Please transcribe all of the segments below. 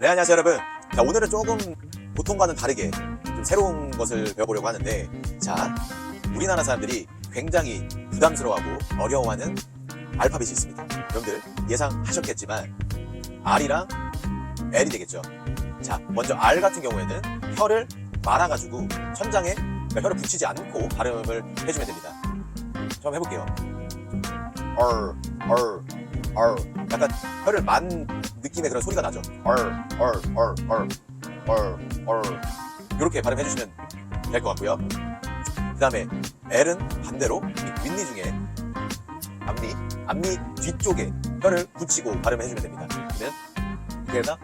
네, 안녕하세요, 여러분. 자, 오늘은 조금 보통과는 다르게 좀 새로운 것을 배워보려고 하는데, 자, 우리나라 사람들이 굉장히 부담스러워하고 어려워하는 알파벳이 있습니다. 여러분들 예상하셨겠지만, R이랑 L이 되겠죠. 자, 먼저 R 같은 경우에는 혀를 말아가지고 천장에 그러니까 혀를 붙이지 않고 발음을 해주면 됩니다. 처음 해볼게요. R, R, R. 약간 혀를 만 느낌의 그런 소리가 나죠. R. 이렇게 발음해 주시면 될 것 같고요. 그 다음에 L은 반대로 이 윗니 중에 앞니, 앞니 뒤쪽에 혀를 붙이고 발음해 주면 됩니다. 그러면 그래서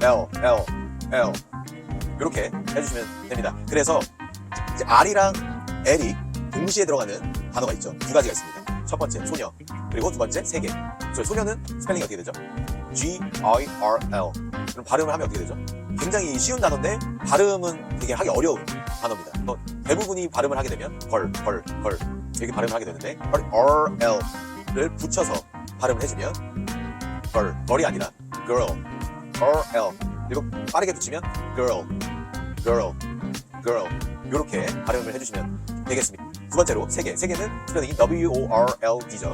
L, L, L 이렇게 해주시면 됩니다. 그래서 이제 R이랑 L이 동시에 들어가는 단어가 있죠. 두 가지가 있습니다. 첫 번째 소녀, 그리고 두 번째 세계. 저 소녀는 스펠링이 어떻게 되죠? G I R L. 그럼 발음을 하면 어떻게 되죠? 굉장히 쉬운 단어인데 발음은 되게 하기 어려운 단어입니다. 어, 대부분이 발음을 하게 되면 걸, 걸, 걸 이렇게 발음을 하게 되는데 R L을 붙여서 발음을 해주면 걸, 걸이 아니라 girl, R L 그리고 빠르게 붙이면 girl, girl, girl 이렇게 발음을 해주시면 되겠습니다. 두 번째로 세계, 세계는 스펠링이 W O R L D죠.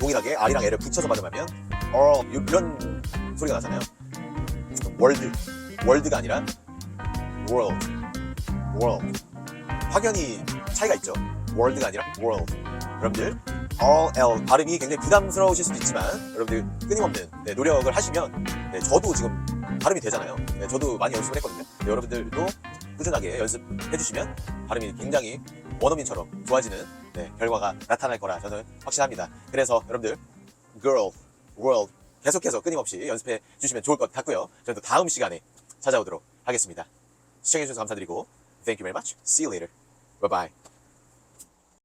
동일하게 R이랑 L을 붙여서 발음하면 R 이런 소리가 나잖아요. 월드, 월드가 아니라 world, world. 확연히 차이가 있죠. 월드가 아니라 world. 여러분들 RL 발음이 굉장히 부담스러우실 수도 있지만 여러분들 끊임없는 네, 노력을 하시면 네, 저도 지금 발음이 되잖아요. 네, 저도 많이 연습을 했거든요. 네, 여러분들도 꾸준하게 연습해 주시면 발음이 굉장히 원어민처럼 좋아지는 네, 결과가 나타날 거라 저는 확신합니다. 그래서 여러분들 girl, world 계속해서 끊임없이 연습해 주시면 좋을 것 같고요. 저는 또 다음 시간에 찾아오도록 하겠습니다. 시청해 주셔서 감사드리고 Thank you very much. See you later. Bye bye.